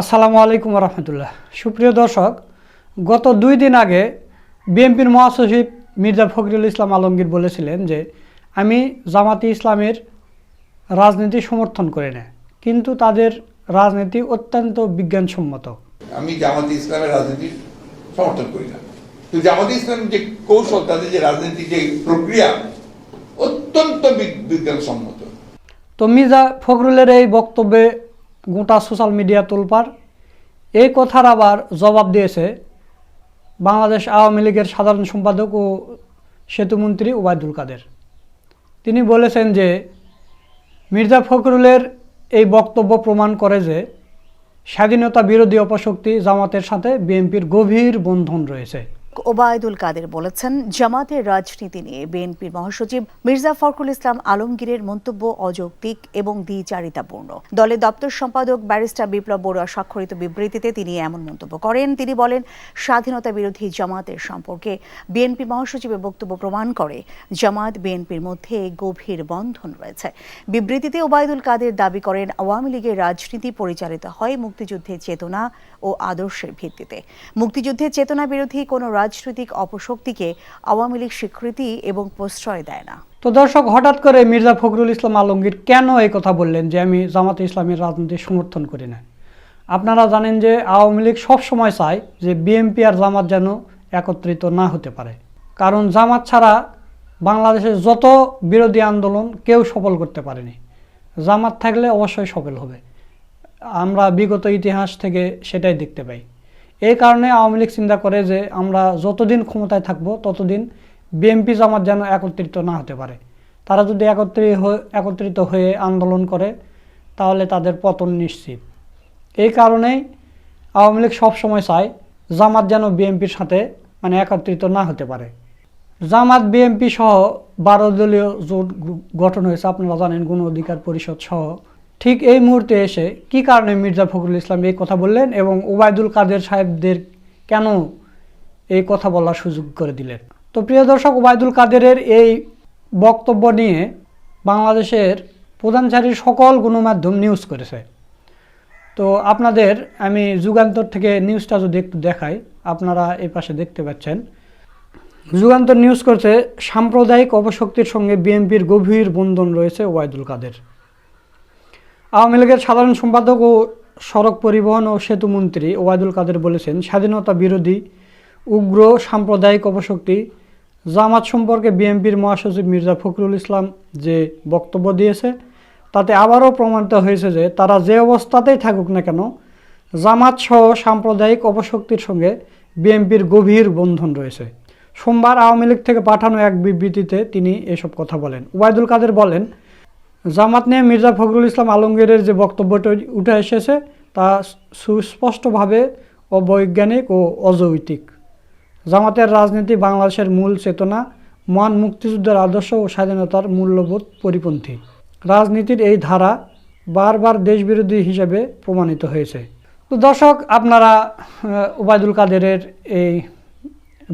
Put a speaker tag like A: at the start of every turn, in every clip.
A: আসসালামু আলাইকুম রহমতুল্লাহ সুপ্রিয় দর্শক গত দুই দিন আগে বিএনপির মহাসচিব মির্জা ফখরুল ইসলাম আলমগীর বলেছিলেন যে আমি জামাতি ইসলামের রাজনীতি সমর্থন করি না কিন্তু তাদের রাজনীতি অত্যন্ত বিজ্ঞানসম্মত।
B: আমি জামাতে ইসলামের রাজনীতি সমর্থন করি না। তো জামাতে ইসলামের যে কৌশল তাদের যে রাজনীতির যে প্রক্রিয়া অত্যন্ত বিজ্ঞানসম্মত।
A: তো মির্জা ফখরুলের এই বক্তব্যে গোটা সোশ্যাল মিডিয়া তোলপার এই কথার আবার জবাব দিয়েছে বাংলাদেশ আওয়ামী লীগের সাধারণ সম্পাদক ও সেতুমন্ত্রী ওবায়দুল কাদের। তিনি বলেছেন যে, মির্জা ফখরুলের এই বক্তব্য প্রমাণ করে যে, স্বাধীনতা বিরোধী অপশক্তি জামাতের সাথে বিএনপির গভীর বন্ধন রয়েছে।
C: ওবায়দুল কাদের বলেছেন, জামাতের রাজনীতি নিয়ে বিএনপির মহাসচিব মির্জা ফখরুল ইসলাম আলমগীরের মন্তব্য অযৌক্তিক এবং দ্বিচারিতাপূর্ণ। দলের দপ্তর সম্পাদক ব্যারিস্টার বিপ্লব বড়ুয়া স্বাক্ষরিত বিবৃতিতে তিনি এমন মন্তব্য করেন। তিনি বলেন, স্বাধীনতা বিরোধী জামাতের সম্পর্কে বিএনপি মহাসচিবের বক্তব্য প্রমাণ করে জামাত বিএনপির মধ্যে গভীর বন্ধন রয়েছে। বিবৃতিতে ওবায়দুল কাদের দাবি করেন, আওয়ামী লীগের রাজনীতি পরিচালিত হয় মুক্তিযুদ্ধের চেতনা ও আদর্শের ভিত্তিতে। মুক্তিযুদ্ধের চেতনা বিরোধী কোনো রাজনৈতিক অপশক্তিকে আওয়ামী লীগ স্বীকৃতি এবং প্রশ্রয় দেয় না।
A: তো দর্শক, হঠাৎ করে মির্জা ফখরুল ইসলাম আলমগীর কেন এই কথা বললেন যে আমি জামাতে ইসলামের রাজনীতি সমর্থন করি না? আপনারা জানেন যে আওয়ামী লীগ সবসময় চায় যে বিএনপি আর জামাত যেন একত্রিত না হতে পারে। কারণ জামাত ছাড়া বাংলাদেশের যত বিরোধী আন্দোলন কেউ সফল করতে পারেনি। জামাত থাকলে অবশ্যই সফল হবে। আমরা বিগত ইতিহাস থেকে সেটাই দেখতে পাই। এই কারণে আওয়ামী লীগ চিন্তা করে যে আমরা যতদিন ক্ষমতায় থাকব, ততদিন বিএনপি জামাত যেন একত্রিত না হতে পারে। তারা যদি একত্রিত একত্রিত হয়ে আন্দোলন করে, তাহলে তাদের পতন নিশ্চিত। এই কারণেই আওয়ামী লীগ সবসময় চায় জামাত যেন বিএনপির সাথে মানে একত্রিত না হতে পারে। জামাত, বিএনপি সহ বারো দলীয় জোট গঠন হয়েছে, আপনারা জানেন, গণ অধিকার পরিষদ সহ ঠিক এই মুহূর্তে এসে কি কারণে মির্জা ফখরুল ইসলাম এই কথা বললেন এবং ওবায়দুল কাদের সাহেবদের কেন এই কথা বলার সুযোগ করে দিলেন? তো প্রিয় দর্শক, ওবায়দুল কাদেরের এই বক্তব্য নিয়ে বাংলাদেশের প্রধান সারির সকল গণমাধ্যম নিউজ করেছে। তো আপনাদের আমি যুগান্তর থেকে নিউজটা যদি একটু দেখাই, আপনারা এই পাশে দেখতে পাচ্ছেন। যুগান্তর নিউজ করছে, সাম্প্রদায়িক অপশক্তির সঙ্গে বিএনপির গভীর বন্ধন রয়েছে ওয়াইদুল কাদের। আওয়ামী লীগের সাধারণ সম্পাদক ও সড়ক পরিবহন ও সেতু মন্ত্রী ওয়াইদুল কাদের বলেছেন, স্বাধীনতা বিরোধী উগ্র সাম্প্রদায়িক অপশক্তি জামাত সম্পর্কে বিএনপির মহাসচিব মির্জা ফখরুল ইসলাম যে বক্তব্য দিয়েছে, তাতে আবারও প্রমাণিত হয়েছে যে তারা যে অবস্থাতেই থাকুক না কেন, জামাত সহ সাম্প্রদায়িক অপশক্তির সঙ্গে বিএনপির গভীর বন্ধন রয়েছে। সোমবার আওয়ামী লীগ থেকে পাঠানো এক বিবৃতিতে তিনি এসব কথা বলেন। ওবায়দুল কাদের বলেন জামাত নিয়ে মির্জা ফখরুল ইসলাম আলমগীরের যে বক্তব্যটি উঠে এসেছে, তা সুস্পষ্টভাবে অবৈজ্ঞানিক ও অযৌক্তিক। জামাতের রাজনীতি বাংলাদেশের মূল চেতনা, মহান মুক্তিযুদ্ধের আদর্শ ও স্বাধীনতার মূল্যবোধ পরিপন্থী। রাজনীতির এই ধারা বারবার দেশবিরোধী হিসেবে প্রমাণিত হয়েছে। তো দর্শক, আপনারা ওবায়দুল কাদেরের এই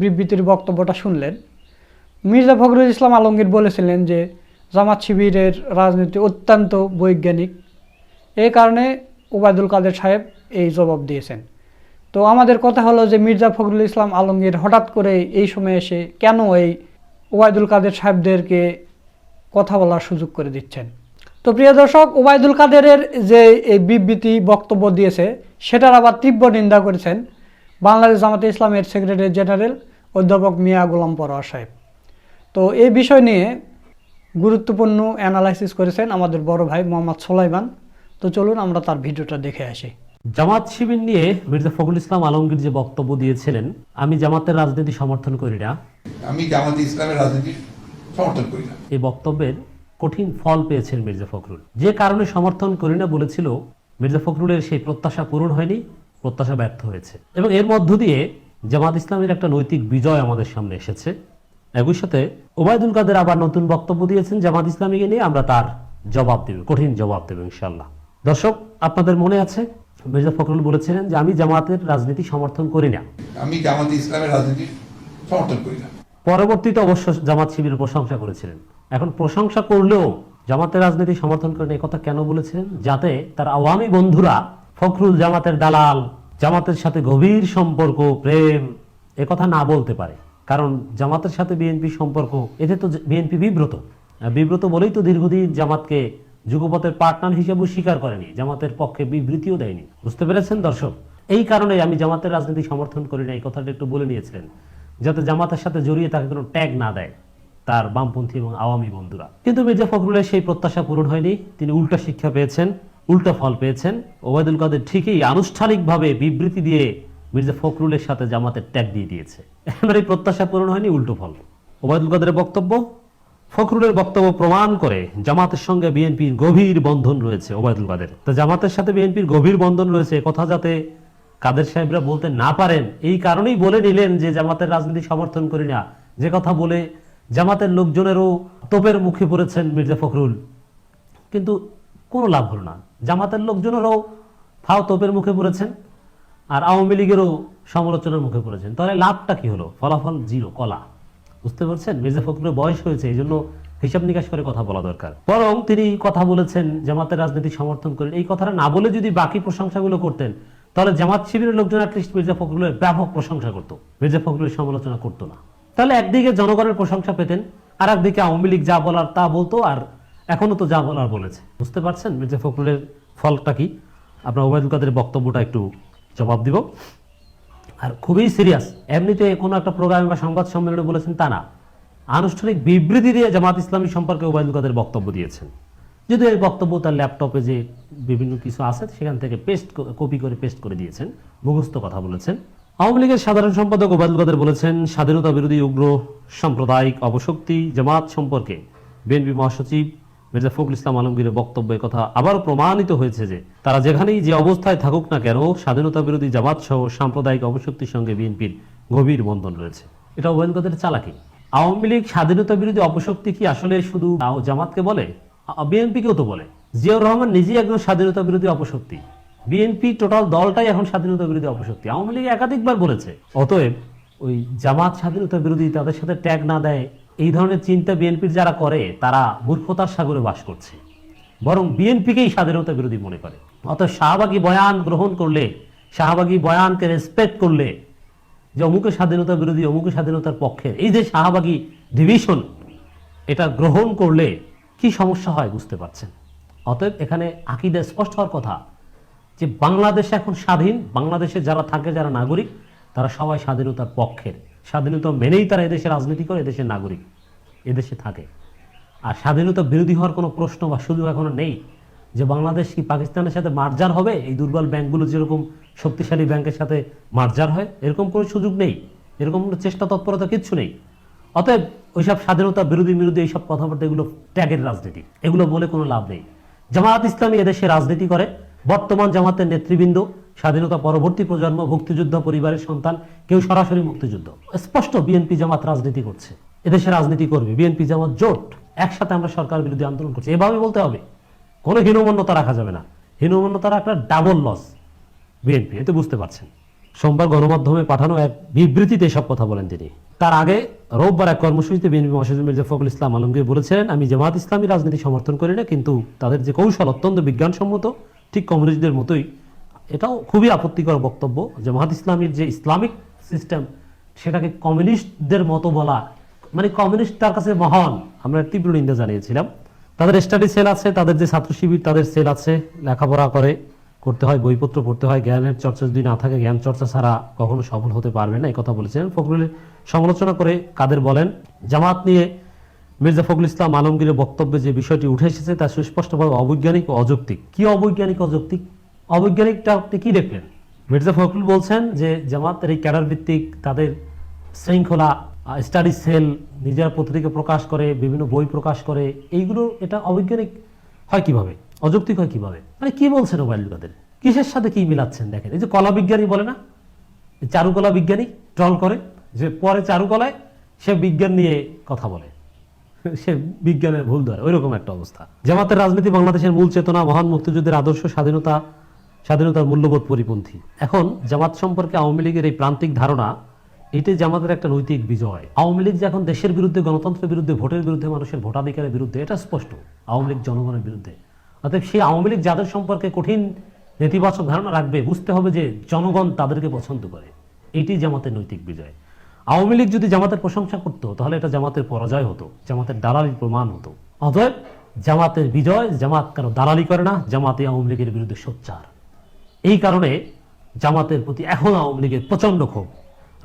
A: বিবৃতির বক্তব্যটা শুনলেন। মির্জা ফখরুল ইসলাম আলমগীর বলেছিলেন যে জামাত শিবিরের রাজনীতি অত্যন্ত বৈজ্ঞানিক। এই কারণে ওবায়দুল কাদের সাহেব এই জবাব দিয়েছেন। তো আমাদের কথা হলো যে মির্জা ফখরুল ইসলাম আলমগীর হঠাৎ করে এই সময় এসে কেন এই ওবায়দুল কাদের সাহেবদেরকে কথা বলার সুযোগ করে দিচ্ছেন? তো প্রিয় দর্শক, ওবায়দুল কাদেরের যে এই বিবৃতি, বক্তব্য দিয়েছে, সেটার আবার তীব্র নিন্দা করেছেন বাংলাদেশ জামাতে ইসলামের সেক্রেটারি জেনারেল অধ্যাপক মিয়া গোলাম পরোয়ার সাহেব। তো এই বিষয় নিয়ে গুরুত্বপূর্ণ অ্যানালাইসিস করেছেন আমাদের বড় ভাই মোহাম্মদ সোলাইমান। তো চলুন আমরা তার ভিডিওটা দেখে আসি।
D: জামাত শিবির নিয়ে মির্জা ফখরুল ইসলাম আলমগীর যে বক্তব্য দিয়েছিলেন আমি জামাতের রাজনীতি সমর্থন করি না।
B: আমি জামাতে ইসলামের রাজনীতি সমর্থন করি না।
D: এই বক্তব্যের কঠিন ফল পেয়েছেন মির্জা ফখরুল। যে কারণে সমর্থন করি না বলেছিল মির্জা ফখরুলের সেই প্রত্যাশা পূরণ হয়নি প্রত্যাশা ব্যর্থ হয়েছে। এবং এর মধ্য দিয়ে জামাত ইসলামের একটা নৈতিক বিজয় আমাদের সামনে এসেছে। একই সাথে ওবায়দুল কাদের আবার নতুন বক্তব্য দিয়েছেন জামাত ইসলামীকে নিয়ে আমরা তার জবাব দেব কঠিন জবাব দেব ইনশাল্লাহ দর্শক আপনাদের মনে আছে মির্জা ফখরুল বলেছিলেন যে আমি জামাতের রাজনীতি সমর্থন করি না।
B: আমি জামাতে ইসলামের রাজনীতি সমর্থন করি না।
D: পরবর্তীতে অবশ্য জামাত শিবিরের প্রশংসা করেছিলেন। এখন প্রশংসা করলেও জামাতের রাজনীতি সমর্থন করেন এই কথা কেন বলেছিলেন? যাতে তার আওয়ামী বন্ধুরা ফখরুল জামাতের দালাল জামাতের সাথে গভীর সম্পর্ক প্রেম কথা না বলতে পারে। কারণ জামাতের সাথে বিএনপি সম্পর্ক, এতে তো বিএনপি বিব্রত। বিব্রত বলেই তো দীর্ঘদিন জামাতকে যুগপথের পার্টনার হিসেবেও স্বীকার করেনি, জামাতের পক্ষে বিবৃতিও দেয়নি। বুঝতে পেরেছেন দর্শক? এই কারণে আমি জামাতের রাজনীতি সমর্থন করি না, এই কথাটা একটু বলে নিয়েছিলেন, যাতে জামাতের সাথে জড়িয়ে তাকে কোনো ট্যাগ না দেয় তার বামপন্থী এবং আওয়ামী বন্ধুরা। কিন্তু মির্জা ফখরুলের সেই প্রত্যাশা পূরণ হয়নি, তিনি উল্টা শিক্ষা পেয়েছেন, উল্টা ফল পেয়েছেন। ওবায়দুল কাদের ঠিকই আনুষ্ঠানিকভাবে বিবৃতি দিয়ে মির্জা ফখরুলের সাথে জামাতের ট্যাগ দিয়ে দিয়েছে। এবার এই প্রত্যাশা পূরণ হয়নি, উল্টো ফল। ওবায়দুল কাদেরের বক্তব্য, ফখরুলের বক্তব্য প্রমাণ করে জামাতের সঙ্গে বিএনপির গভীর বন্ধন রয়েছে ওবায়দুল কাদের। তো জামাতের সাথে বিএনপির গভীর বন্ধন রয়েছে কথা যাতে কাদের সাহেবরা বলতে না পারেন, এই কারণেই বলে নিলেন যে জামাতের রাজনীতি সমর্থন করি না। যে কথা বলে জামাতের লোকজনেরও তোপের মুখে পড়েছেন মির্জা ফখরুল। কিন্তু কোনো লাভ হলো না। জামাতের লোকজনেরও ফাও তোপের মুখে পড়েছেন। আর আওয়ামী লীগেরও সমালোচনার মুখে পড়েছেন। তাহলে লাভটা কি হলো? ফলাফল জিরো, কলা। বুঝতে পারছেন? মির্জা ফখরুলের বয়স হয়েছে, এই জন্য হিসাব নিকাশ করে কথা বলা দরকার। বরং তিনি কথা বলেছেন, জামাতের রাজনীতি সমর্থন করেন। এই কথাটা না বলে যদি বাকি প্রশংসাগুলো করতেন, তাহলে জামাত শিবিরের লোকজন অ্যাটলিস্ট মির্জা ফখরুলের ব্যাপক প্রশংসা করতো। মির্জা ফখরুলের সমালোচনা করতো না। তাহলে একদিকে জনগণের প্রশংসা পেতেন আর একদিকে আওয়ামী লীগ যা বলার তা বলতো, আর এখনও তো যা বলার বলেছে। বুঝতে পারছেন? মির্জা ফখরুলের ফলটা কি? আপনার ওবায়দুল কাদের বক্তব্যটা একটু জবাব দিব। আর খুবই সিরিয়াস এমনিতে কোনো একটা প্রোগ্রামে বা সংবাদ সম্মেলনে বলেছেন তা না। আনুষ্ঠানিক বিবৃতি দিয়ে জামাত ইসলামী সম্পর্কে ওবায়দুল কাদের বক্তব্য দিয়েছেন। যদিও এই বক্তব্য তার ল্যাপটপে যে বিভিন্ন কিছু আছে, সেখান থেকে পেস্ট কপি করে পেস্ট করে দিয়েছেন, মুখস্থ কথা বলেছেন। আওয়ামী লীগের সাধারণ সম্পাদক ওবায়দুল কাদের বলেছেন, স্বাধীনতা বিরোধী উগ্র সাম্প্রদায়িক অবশক্তি জামাত সম্পর্কে বিএনপি মহাসচিব মির্জা ফখরুল ইসলাম আলমগীরের বক্তব্যের কথা আবারও প্রমাণিত হয়েছে যে তারা যেখানেই যে অবস্থায় থাকুক না কেন, স্বাধীনতা বিরোধী জামাত সহ সাম্প্রদায়িক অবশক্তির সঙ্গে বিএনপির গভীর বন্ধন রয়েছে। এটা ওবায়দুল চালাকি? আওয়ামী লীগ স্বাধীনতা বিরোধী অপশক্তি কি আসলে শুধু জামাতকে বলে? বিএনপিকেও তো বলে। জিয়াউর রহমান নিজেই একজন স্বাধীনতা বিরোধী অপশক্তি। বিএনপি টোটাল দলটাই এখন স্বাধীনতা বিরোধী অপশক্তি। আওয়ামী লীগ একাধিকবার বলেছে। অতএব ওই জামাত স্বাধীনতা বিরোধী তাদের সাথে ট্যাগ না দেয় এই ধরনের চিন্তা বিএনপির যারা করে, তারা মূর্খতার সাগরে বাস করছে। বরং বিএনপিকেই স্বাধীনতা বিরোধী মনে করে। অতএব শাহবাগী বয়ান গ্রহণ করলে, শাহবাগী বয়ানকে রেসপেক্ট করলে, যে অমুকের স্বাধীনতা বিরোধী, অমুকের স্বাধীনতার পক্ষে এই যে শাহবাগী ডিভিশন এটা গ্রহণ করলে কি সমস্যা হয় বুঝতে পারছেন? অতএব এখানে আকিদা স্পষ্ট হওয়ার কথা যে বাংলাদেশ এখন স্বাধীন, বাংলাদেশে যারা থাকে, যারা নাগরিক, তারা সবাই স্বাধীনতার পক্ষের। স্বাধীনতা মেনেই তারা এদেশে রাজনীতি করে, এদেশের নাগরিক, এদেশে থাকে। আর স্বাধীনতা বিরোধী হওয়ার কোনো প্রশ্ন বা সুযোগ এখনও নেই যে বাংলাদেশ কি পাকিস্তানের সাথে মার্জার হবে? এই দুর্বল ব্যাংকগুলো যেরকম শক্তিশালী ব্যাংকের সাথে মার্জার হয়, এরকম কোনো সুযোগ নেই। এরকম কোনো চেষ্টা তৎপরতা কিচ্ছু নেই। অতএব ওইসব স্বাধীনতা বিরোধী বিরোধী এইসব কথাবার্তা এগুলো ট্যাগের রাজনীতি। এগুলো বলে কোনো লাভ নেই। জামায়াত ইসলামী এদেশে রাজনীতি করে। বর্তমান জামাতের নেতৃবৃন্দ স্বাধীনতা পরবর্তী প্রজন্ম, মুক্তিযুদ্ধ, পরিবারের সন্তান, কেউ সরাসরি মুক্তিযুদ্ধ। স্পষ্ট বিএনপি জামাত রাজনীতি করছে। এদেশে রাজনীতি করবে। বিএনপি জামাত জোট, একসাথে আমরা সরকার বিরোধী আন্দোলন করছি। এভাবে বলতে হবে। কোনো হীনমন্যতা রাখা যাবে না। হীনমন্যতা রাখলে ডাবল লস বিএনপি এতে বুঝতে পারছেন। সোমবার গণমাধ্যমে পাঠানো এক বিবৃতিতে সব কথা বলেন তিনি। তার আগে রোববার এক কর্মসূচিতে বিএনপি মহাসচিব মির্জা ফখরুল ইসলাম আলমগীর বলেছিলেন, আমি জামাত ইসলামী রাজনীতি সমর্থন করি না, কিন্তু তাদের যে কৌশল অত্যন্ত বিজ্ঞানসম্মত, ঠিক কমিউনিস্টদের মতোই এটাও খুবই আপত্তিকর বক্তব্য জামাত ইসলামীর যে ইসলামিক সিস্টেম সেটাকে কমিউনিস্টদের মতো বলা মানে কমিউনিস্ট তার কাছে মহান, আমরা তীব্র নিন্দা জানিয়েছিলাম। তাদের স্টাডি সেল আছে, তাদের যে ছাত্র শিবির, তাদের সেল আছে, লেখাপড়া করে করতে হয়, বইপত্র পড়তে হয়, জ্ঞানের চর্চা যদি না থাকে, জ্ঞান চর্চা ছাড়া কখনো সফল হতে পারবে না, এই কথা বলেছিলেন। ফখরুলের সমালোচনা করে কাদের বলেন, জামাত নিয়ে মির্জা ফখরুল ইসলাম আলমগীরের বক্তব্যে যে বিষয়টি উঠে এসেছে, তা সুস্পষ্টভাবে অবৈজ্ঞানিক ও অযৌক্তিক। কি অবৈজ্ঞানিক অযৌক্তিক? অবৈজ্ঞানিকটা আপনি কি দেখলেন মির্জা ফখরুল বলছেন যে জামাতের এই ক্যাডার ভিত্তিক তাদের শৃঙ্খলা স্টাডি সেল নিজের পত্রিকা প্রকাশ করে, বিভিন্ন বই প্রকাশ করে, এইগুলো, এটা অবৈজ্ঞানিক হয় কীভাবে? অযৌক্তিক হয় কীভাবে? মানে কি বলছেন ওবায়দুল কাদের? কিসের সাথে কি মিলাচ্ছেন দেখেন? এই যে কলা বিজ্ঞানী বলে না? চারুকলা বিজ্ঞানী ট্রল করে, যে পরে চারুকলায় সে বিজ্ঞান নিয়ে কথা বলে। সে বিজ্ঞানের ভুল ধরে, ওইরকম একটা অবস্থা। জামাতের রাজনীতি বাংলাদেশের মূল চেতনা, মহান মুক্তিযুদ্ধের আদর্শ, স্বাধীনতা স্বাধীনতার মূল্যবোধ পরিপন্থী। এখন জামাত সম্পর্কে আওয়ামী লীগের এই প্রান্তিক ধারণা এটাই জামাতের একটা নৈতিক বিজয়। আওয়ামী লীগ যে এখন দেশের বিরুদ্ধে, গণতন্ত্রের বিরুদ্ধে, ভোটের বিরুদ্ধে, মানুষের ভোটাধিকারের বিরুদ্ধে, এটা স্পষ্ট আওয়ামী লীগ জনগণের বিরুদ্ধে। অতএব সেই আওয়ামী লীগ যাদের সম্পর্কে কঠিন নেতিবাচক ধারণা রাখবে, বুঝতে হবে যে জনগণ তাদেরকে পছন্দ করে। এটি জামাতের নৈতিক বিজয়। আওয়ামী লীগ যদি জামাতের প্রশংসা করতো, তাহলে এটা জামাতের পরাজয় হতো, জামাতের দালালির প্রমাণ হতো। অতএব জামাতের বিজয়, জামাত কারও দালালি করে না জামাতে আওয়ামী লীগের বিরুদ্ধে সোচ্চার। এই কারণে জামাতের প্রতি এখন আওয়ামী লীগের প্রচণ্ড ক্ষোভ।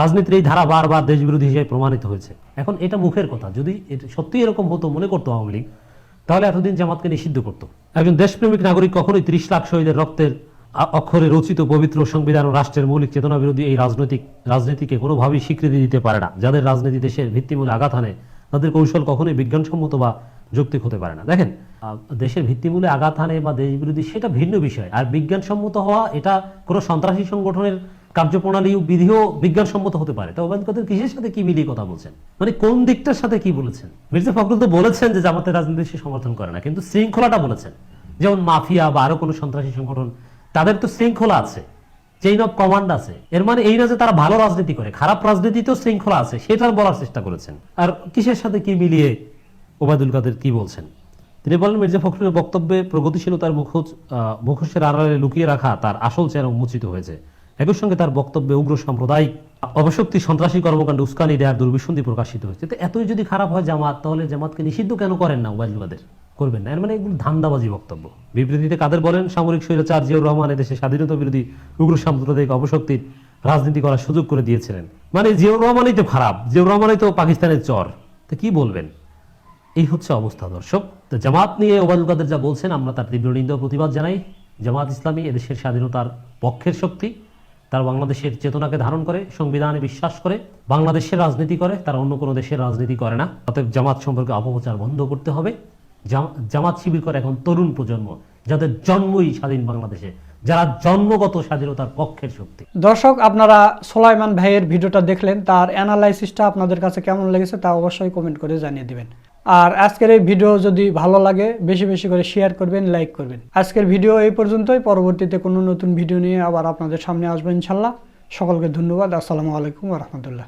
D: রাজনীতির এই ধারা বারবার দেশবিরোধী হিসেবে প্রমাণিত হয়েছে। এখন এটা মুখের কথা। যদি এটা সত্যি এরকম হতো, মনে করতো আওয়ামী লীগ, তাহলে এতদিন জামাতকে নিষিদ্ধ করতো। একজন দেশপ্রেমিক নাগরিক কখনোই ত্রিশ লাখ শহীদের রক্তের অক্ষরে রচিত পবিত্র সংবিধান ও রাষ্ট্রের মৌলিক চেতনা বিরোধী এই রাজনৈতিক, রাজনীতিকে কোনোভাবেই স্বীকৃতি দিতে পারে না। যাদের রাজনীতি দেশের ভিত্তিমূলে আঘাত হানে, তাদের কৌশল কখনোই বিজ্ঞানসম্মত বা যৌক্তিক হতে পারে না। দেখেন দেশের ভিত্তিমূলে আঘাত হানে বা দেশ বিরোধী সেটা ভিন্ন বিষয়। আর বিজ্ঞানসম্মত হওয়া এটা কোনো সন্ত্রাসী সংগঠনের কার্যপ্রণালী বিধিও বিজ্ঞানসম্মত হতে পারে। তো ওবায়দুল কাদের কিসের সাথে কি মিলিয়ে কথা বলছেন? মানে কোন দিকটার সাথে কি বলেছেন? মির্জা ফখরুল তো বলেছেন যে জামাতের রাজনীতি সে সমর্থন করে না, কিন্তু শৃঙ্খলাটা বলেছেন। যেমন মাফিয়া বা আরও কোনো সন্ত্রাসী সংগঠন, তাদের তো শৃঙ্খলা আছে। চেইন অফ কমান্ড আছে। এর মানে এই না যে তারা ভালো রাজনীতি করে, খারাপ রাজনীতিতেও শৃঙ্খলা আছে, সেটা বলার চেষ্টা করেছেন। আর কিসের সাথে কি মিলিয়ে ওবায়দুল কাদের কি বলছেন? তিনি বলেন মির্জা ফখরুলের বক্তব্যে প্রগতিশীলতার আহ, মুখোশের আড়ালে লুকিয়ে রাখা তার আসল চেহারা উন্মোচিত হয়েছে। একই সঙ্গে তার বক্তব্যে উগ্র সাম্প্রদায়িক অবশক্তি সন্ত্রাসী কর্মকাণ্ড উস্কানি দেওয়ার দুর্বিসন্ধি প্রকাশিত হয়েছে। তো এতই যদি খারাপ হয় জামাত তাহলে জামাতকে নিষিদ্ধ কেন করেন না ওবায়দুল কাদের? করবেন না। এর মানে এগুলো ধান্দাবাজি বক্তব্য। বিবৃতিতে কাদের বলেন সামরিক স্বৈরাচার জিয়াউর রহমান এদেশে স্বাধীনতা বিরোধী উগ্র সাম্প্রদায়িক অবশক্তির রাজনীতি করার সুযোগ করে দিয়েছিলেন। মানে জিয়াউর রহমানই তো খারাপ জিয়াউর রহমানই তো পাকিস্তানের চর। তো কি বলবেন? এই হচ্ছে অবস্থা, দর্শক। তো জামাত নিয়ে ওবায়দুল কাদের যা বলছেন, আমরা তার তীব্র নিন্দা প্রতিবাদ জানাই। জামাত ইসলামী এদেশের স্বাধীনতার পক্ষের শক্তি, তার বাংলাদেশের চেতনাকে ধারণ করে, সংবিধানে বিশ্বাস করে, বাংলাদেশের রাজনীতি করে, তারা অন্য কোনো দেশের রাজনীতি করে না। অতএব জামাত সম্পর্কে অপপ্রচার বন্ধ করতে হবে। জামাত শিবির করে এখন তরুণ প্রজন্ম, যাদের জন্মই স্বাধীন বাংলাদেশে, যারা জন্মগত স্বাধীনতার পক্ষের শক্তি।
A: দর্শক, আপনারা সোলাইমান ভাইয়ের ভিডিওটা দেখলেন, তার অ্যানালাইসিসটা আপনাদের কাছে কেমন লেগেছে তা অবশ্যই কমেন্ট করে জানিয়ে দিবেন। আর আজকের এই ভিডিও যদি ভালো লাগে, বেশি বেশি করে শেয়ার করবেন লাইক করবেন। আজকের ভিডিও এই পর্যন্তই। পরবর্তীতে কোনো নতুন ভিডিও নিয়ে আবার আপনাদের সামনে আসবেন ইনশাল্লাহ। সকলকে ধন্যবাদ। আসসালামু আলাইকুম রহমতুল্লাহ।